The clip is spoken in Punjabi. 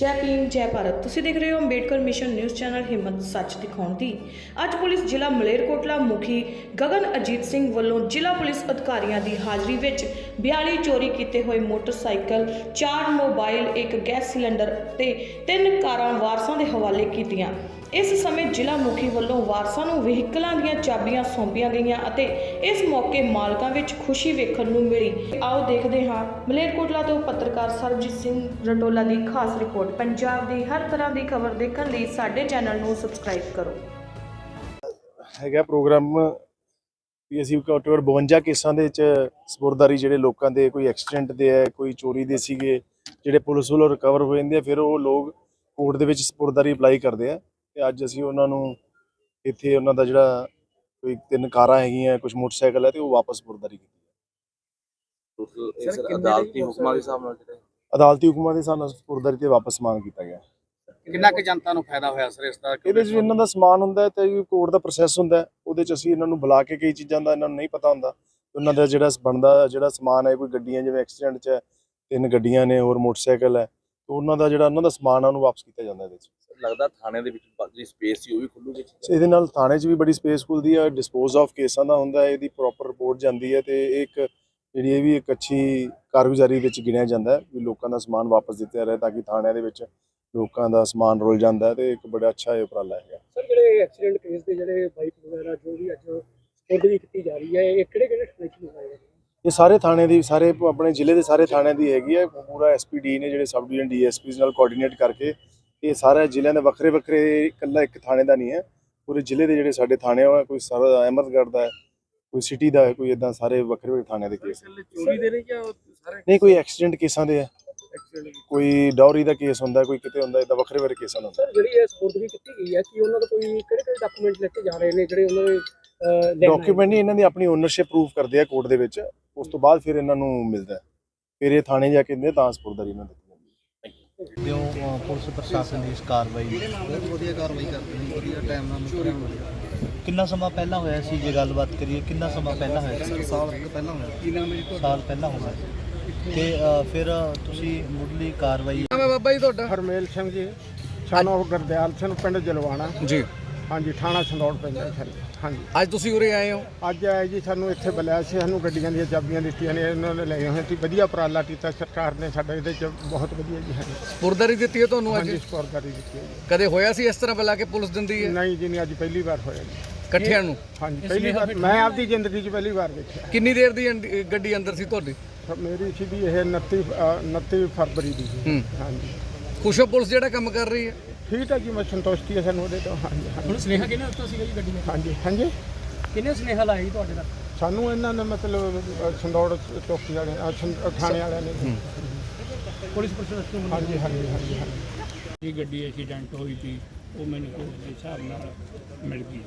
ਜੈ ਭੀਮ, ਜੈ ਭਾਰਤ। ਤੁਸੀਂ ਦੇਖ ਰਹੇ ਹੋ ਅੰਬੇਡਕਰ ਮਿਸ਼ਨ ਨਿਊਜ਼ ਚੈਨਲ ਹਿੰਮਤ ਸੱਚ ਦਿਖਾਉਣ ਦੀ। ਅੱਜ ਪੁਲਿਸ ਜ਼ਿਲ੍ਹਾ ਮਲੇਰਕੋਟਲਾ ਮੁਖੀ ਗਗਨ ਅਜੀਤ ਸਿੰਘ ਵੱਲੋਂ ਜ਼ਿਲ੍ਹਾ ਪੁਲਿਸ ਅਧਿਕਾਰੀਆਂ ਦੀ ਹਾਜ਼ਰੀ ਵਿੱਚ 42 ਚੋਰੀ ਕੀਤੇ ਹੋਏ ਮੋਟਰਸਾਈਕਲ 4 ਮੋਬਾਈਲ, ਇੱਕ ਗੈਸ ਸਿਲੰਡਰ ਤੇ ਤਿੰਨ ਕਾਰਾਂ ਵਾਰਸਾਂ ਦੇ ਹਵਾਲੇ ਕੀਤੀਆਂ। ਇਸ ਸਮੇਂ ਜ਼ਿਲ੍ਹਾ ਮੁਖੀ ਵੱਲੋਂ ਵਾਰਸਾਂ ਨੂੰ ਵਹੀਕਲਾਂ ਦੀਆਂ ਚਾਬੀਆਂ ਸੌਂਪੀਆਂ ਗਈਆਂ ਅਤੇ ਇਸ ਮੌਕੇ ਮਾਲਕਾਂ ਵਿੱਚ ਖੁਸ਼ੀ ਵੇਖਣ ਨੂੰ ਮਿਲੀ। ਆਓ ਦੇਖਦੇ ਹਾਂ, ਮਲੇਰਕੋਟਲਾ ਤੋਂ ਪੱਤਰਕਾਰ ਸਰਬਜੀਤ ਸਿੰਘ ਰਟੋਲਾ ਦੀ ਖਾਸ ਰਿਪੋਰਟ। ਪੰਜਾਬ ਦੀ ਹਰ ਤਰ੍ਹਾਂ ਦੀ ਖਬਰ ਦੇਖਣ ਲਈ ਸਾਡੇ ਚੈਨਲ ਨੂੰ ਸਬਸਕ੍ਰਾਈਬ ਕਰੋ। ਹੈਗਾ ਪ੍ਰੋਗਰਾਮ, ਵੀ ਅਸੀਂ ਘੱਟੋ ਘੱਟ 52 ਕੇਸਾਂ ਦੇ ਵਿੱਚ ਸਪੁਰਦਾਰੀ ਜਿਹੜੇ ਲੋਕਾਂ ਦੇ, ਕੋਈ ਐਕਸੀਡੈਂਟ ਦੇ ਹੈ, ਕੋਈ ਚੋਰੀ ਦੇ ਸੀਗੇ, ਜਿਹੜੇ ਪੁਲਿਸ ਵੱਲੋਂ ਰਿਕਵਰ ਹੋ ਜਾਂਦੇ ਆ, ਫਿਰ ਉਹ ਲੋਕ ਕੋਰਟ ਦੇ ਵਿੱਚ ਸਪੁਰਦਾਰੀ ਅਪਲਾਈ ਕਰਦੇ ਆ। ਤੇ ਅੱਜ ਅਸੀਂ ਉਹਨਾਂ ਨੂੰ ਇੱਥੇ ਉਹਨਾਂ ਦਾ ਜਿਹੜਾ ਕੋਈ ਤਿੰਨ ਕਾਰਾਂ ਹੈਗੀਆਂ ਕੁਝ ਮੋਟਰਸਾਈਕਲ ਹੈ ਤੇ ਉਹ ਵਾਪਸ ਸਪੁਰਦਾਰੀ ਕੀਤੀ ਇਸ ਅਦਾਲਤੀ ਹੁਕਮਾਂ ਦੇ ਹਿਸਾਬ ਨਾਲ ਜਿਹੜੇ? ਅਦਾਲਤੀ ਹੁਕਮਾਂ ਦੇ ਸਾਨੂੰ ਸਪੁਰਦਾਰੀ ਤੇ ਵਾਪਸ ਮੰਗ ਕੀਤਾ ਗਿਆ। ਕਿੰਨਾ ਕੁ ਜਨਤਾ ਨੂੰ ਫਾਇਦਾ ਹੋਇਆ ਸਰ ਇਸ ਦਾ? ਇਹਦੇ 'ਚ ਵੀ ਇਹਨਾਂ ਦਾ ਸਮਾਨ ਹੁੰਦਾ ਤੇ ਕੋਰਟ ਦਾ ਪ੍ਰੋਸੈਸ ਹੁੰਦਾ ਉਹਦੇ 'ਚ ਅਸੀਂ ਇਹਨਾਂ ਨੂੰ ਬੁਲਾ ਕੇ ਕਈ ਚੀਜ਼ਾਂ ਦਾ ਇਹਨਾਂ ਨੂੰ ਨਹੀਂ ਪਤਾ ਹੁੰਦਾ। ਉਹਨਾਂ ਦਾ ਜਿਹੜਾ ਬਣਦਾ ਜਿਹੜਾ ਸਮਾਨ ਹੈ ਕੋਈ ਗੱਡੀਆਂ ਜਿਵੇਂ ਐਕਸੀਡੈਂਟ 'ਚ ਤਿੰਨ ਗੱਡੀਆਂ ਨੇ ਹੋਰ ਮੋਟਰਸਾਈਕਲ ਹੈ ਤੇ ਉਹਨਾਂ ਦਾ ਜਿਹੜਾ ਉਹਨਾਂ ਦਾ ਸਮਾਨ ਆ ਉਹਨੂੰ ਵਾਪਸ ਕੀਤਾ ਜਾਂਦਾ ਇਹਦੇ 'ਚ ਲੱਗਦਾ ਥਾਣੇ ਦੇ ਵਿੱਚ ਜਿਹੜੀ ਸਪੇਸ ਸੀ ਉਹ ਵੀ ਖੁੱਲੂਗੀ? ਸੋ ਇਹਦੇ ਨਾਲ ਥਾਣੇ 'ਚ ਵੀ ਬੜੀ ਸਪੇਸ ਖੁੱਲਦੀ ਹੈ ਡਿਸਪੋਜ਼ ਆਫ ਕੇਸਾਂ ਦਾ ਹੁੰਦਾ ਹੈ ਇਹਦੀ ਪ੍ਰੋਪਰ ਰਿਪੋਰਟ ਜਾਂਦੀ ਹੈ ਤੇ ਇਹ ਇੱਕ ਜਿਹੜੀ ਇਹ ਵੀ ਇੱਕ ਅੱਛੀ ਕਾਰਗੁਜ਼ਾਰੀ ਵਿੱਚ ਗਿਣਿਆ ਜਾਂਦਾ ਹੈ ਵੀ ਲੋਕਾਂ ਦਾ ਸਮਾਨ ਵਾਪਸ ਦਿੱਤਾ ਰਹੇ ਤਾਂ ਕਿ ਥਾਣਿਆਂ ਦੇ ਵਿੱਚ ਲੋਕਾਂ ਦਾ ਸਮਾਨ ਰੁਲ ਜਾਂਦਾ ਤੇ ਇੱਕ ਬੜਾ ਅੱਛਾ ਇਹ ਉਪਰਾਲਾ ਹੈਗਾ। ਸਰ ਜਿਹੜੇ ਐਕਸੀਡੈਂਟ ਕੇਸ ਦੇ ਜਿਹੜੇ ਬਾਈਕ ਵਗੈਰਾ ਜੋ ਵੀ ਅੱਜ ਸਪੋਰਟਰੀ ਕੀਤੀ ਜਾ ਰਹੀ ਹੈ ਇਹ ਕਿਹੜੇ ਕਿਹੜੇ ਇਹ ਸਾਰੇ ਥਾਣੇ ਦੀ ਸਾਰੇ ਆਪਣੇ ਜ਼ਿਲ੍ਹੇ ਦੇ ਸਾਰੇ ਥਾਣਿਆਂ ਦੀ ਹੈਗੀ ਹੈ ਪੂਰਾ ਐਸਪੀਡੀ ਨੇ ਜਿਹੜੇ ਸਬ ਡਿਵੀਜ਼ਨ ਡੀਐਸਪੀਸ ਨਾਲ ਕੋਆਰਡੀਨੇਟ ਕਰਕੇ ਇਹ ਸਾਰੇ ਜ਼ਿਲ੍ਹਿਆਂ ਦੇ ਵੱਖਰੇ ਵੱਖਰੇ ਇਕੱਲਾ ਇੱਕ ਥਾਣੇ ਦਾ ਨਹੀਂ ਹੈ। ਪੂਰੇ ਜ਼ਿਲ੍ਹੇ ਦੇ ਜਿਹੜੇ ਸਾਡੇ ਥਾਣੇ ਆ ਕੋਈ ਸਰ ਅਹਿਮਦਗੜ੍ਹ ਦਾ ਹੈ ਕੋਈ ਸਿਟੀ ਦਾ ਹੈ ਕੋਈ ਇਦਾਂ ਸਾਰੇ ਵੱਖਰੇ ਵੱਖਰੇ ਥਾਣਿਆਂ ਦੇ ਕੇਸ ਚੋਰੀ ਦੇ ਨੇ ਜਾਂ ਸਾਰੇ ਨਹੀਂ ਕੋਈ ਐਕਸੀਡੈਂਟ ਕੇਸਾਂ ਦੇ ਹੈ ਕੋਈ ਡੌਰੀ ਦਾ ਕੇਸ ਹੁੰਦਾ ਕੋਈ ਕਿਤੇ ਹੁੰਦਾ ਇਦਾਂ ਵੱਖਰੇ ਵੱਖਰੇ ਕੇਸਾਂ ਹੁੰਦਾ। ਜਿਹੜੀ ਇਹ ਸਪੋਰਟਰੀ ਕੀਤੀ ਗਈ ਹੈ ਕਿ ਉਹਨਾਂ ਦਾ ਕੋਈ ਕਿਹੜੇ ਕਿਹੜੇ ਡਾਕੂਮੈਂਟ ਲੈ ਕੇ ਜਾ ਰਹੇ ਨੇ ਜਿਹੜੇ ਉਹਨਾਂ ਦੇ ਡਾਕੂਮੈਂਟ ਨਹੀਂ ਇਹਨਾਂ ਦੀ ਆਪਣੀ ਓਨਰਸ਼ਿਪ ਪ੍ਰੂਫ ਕਰਦੇ ਆ ਕੋਰਟ ਦੇ ਵਿੱਚ। ਉਸ ਤੋਂ ਬਾਅਦ ਫਿਰ ਇਹਨਾਂ ਨੂੰ ਮਿਲਦਾ ਹੈ। ਫਿਰ ਇਹ ਥਾਣੇ ਜਾ ਕੇ ਦਿੰਦੇ ਤਾਂ ਸਪੁਰਦਾਰੀ ਇਹਨਾਂ ਦੀ ਦਿੱਤੀ ਜਾਂਦੀ ਹੈ। ਦਿਓ ਅ, ਪੁਲਿਸ ਪ੍ਰਸ਼ਾਸਨ ਦੀ ਇਸ ਕਾਰਵਾਈ ਨੂੰ। ਬਹੁਤ ਵਧੀਆ ਕਾਰਵਾਈ ਕਰਦੇ ਨੇ ਵਧੀਆ ਟਾਈਮ ਨਾਲ ਚੋਰੀ ਕਿੰਨਾ ਸਮਾਂ ਪਹਿਲਾਂ ਹੋਇਆ ਸੀ ਜੇ ਗੱਲਬਾਤ ਕਰੀਏ? ਕਿੰਨਾ ਸਮਾਂ ਪਹਿਲਾਂ ਹੋਇਆ ਸੀ? ਸਾਲ ਕੁ ਪਹਿਲਾਂ ਹੋਇਆ। ਸਾਲ ਪਹਿਲਾਂ ਹੋਇਆ ਸੀ। ਤੇ ਅ, ਫਿਰ ਤੁਸੀਂ ਮੁੱਢਲੀ ਕਾਰਵਾਈ ਬਾਬਾ ਜੀ ਤੁਹਾਡਾ? ਹਰਮੇਲ ਸਿੰਘ ਜੀ ਸਾਨੂੰ ਗੁਰਦਿਆਲ ਸਿੰਘ ਪਿੰਡ ਜਲਵਾਣਾ। ਜੀ। ਹਾਂਜੀ ਥਾਣਾ ਸੰਦੌੜ ਪੈਂਦਾ ਜੀ ਸਾਡੇ ਹਾਂਜੀ। ਅੱਜ ਤੁਸੀਂ ਉਰੇ ਆਏ ਹੋ? ਅੱਜ ਆਏ ਜੀ ਸਾਨੂੰ ਇੱਥੇ ਬੁਲਾਇਆ ਸੀ ਸਾਨੂੰ ਗੱਡੀਆਂ ਦੀਆਂ ਚਾਬੀਆਂ ਦਿੱਤੀਆਂ ਨੇ ਇਹਨਾਂ ਨੇ ਲਏ ਹੋਏ ਸੀ। ਵਧੀਆ ਉਪਰਾਲਾ ਕੀਤਾ ਸਰਕਾਰ ਨੇ ਸਾਡੇ ਇਹਦੇ ਚ ਬਹੁਤ ਵਧੀਆ ਜੀ ਹਾਂਜੀ ਸਪੁਰਦਾਰੀ ਦਿੱਤੀ ਹੈ ਤੁਹਾਨੂੰ ਅੱਜ? ਹਾਂਜੀ ਸਪੋਰਟਰੀ ਦਿੱਤੀ ਹੈ ਜੀ। ਕਦੇ ਹੋਇਆ ਸੀ ਇਸ ਤਰ੍ਹਾਂ ਬੁਲਾ ਕੇ ਪੁਲਿਸ ਦਿੰਦੀ ਹੈ? ਨਹੀਂ ਜੀ ਨਹੀਂ ਅੱਜ ਪਹਿਲੀ ਵਾਰ ਹੋਇਆ ਜੀ। ਇਕੱਠਿਆਂ ਨੂੰ? ਹਾਂਜੀ ਪਹਿਲੀ ਵਾਰ ਮੈਂ ਆਪਦੀ ਜ਼ਿੰਦਗੀ 'ਚ ਪਹਿਲੀ ਵਾਰ ਦੇਖਿਆ। ਕਿੰਨੀ ਦੇਰ ਦੀ ਅੰਡ- ਗੱਡੀ ਅੰਦਰ ਸੀ ਤੁਹਾਡੀ? ਮੇਰੀ ਸੀ ਵੀ ਇਹ 29 ਅ, 29 ਫਰਵਰੀ ਦੀ ਜੀ। ਹੂੰ। ਹਾਂਜੀ। ਖੁਸ਼ ਹੋ ਪੁਲਿਸ ਜਿਹੜਾ ਕੰਮ ਕਰ ਰਹੀ ਹੈ? ਠੀਕ ਹੈ ਜੀ ਮੈਂ ਸੰਤੁਸ਼ਟੀ ਹੈ ਸਾਨੂੰ ਉਹਦੇ ਤੋਂ। ਹਾਂਜੀ ਹਾਂਜੀ। ਹੁਣ ਸੁਨੇਹਾ ਕਿਹਨੇ ਦਿੱਤਾ ਸੀਗਾ ਜੀ ਗੱਡੀ ਨੇ ਹਾਂਜੀ ਹਾਂਜੀ। ਕਿਹਨੇ ਸੁਨੇਹਾ ਲਾਇਆ ਜੀ ਤੁਹਾਡੇ ਤੱਕ ਸਾਨੂੰ ਇਹਨਾਂ ਨੇ ਮਤਲਬ ਅ, ਸੰਦੌੜ ਚੌਕੀ ਵਾਲੇ ਅ, ਸੰਦ- ਅ, ਥਾਣੇ ਵਾਲਿਆਂ ਨੇ। ਪੁਲਿਸ ਪ੍ਰਸ਼ਾਸਨ ਨੂੰ ਹਾਂਜੀ ਹਾਂਜੀ ਹਾਂਜੀ ਹਾਂਜੀ। ਇਹ ਗੱਡੀ ਐਕਸੀਡੈਂਟ ਹੋਈ ਸੀ ਉਹ ਮੈਨੂੰ ਦੇ ਹਿਸਾਬ ਨਾਲ ਮਿਲ ਗਈ।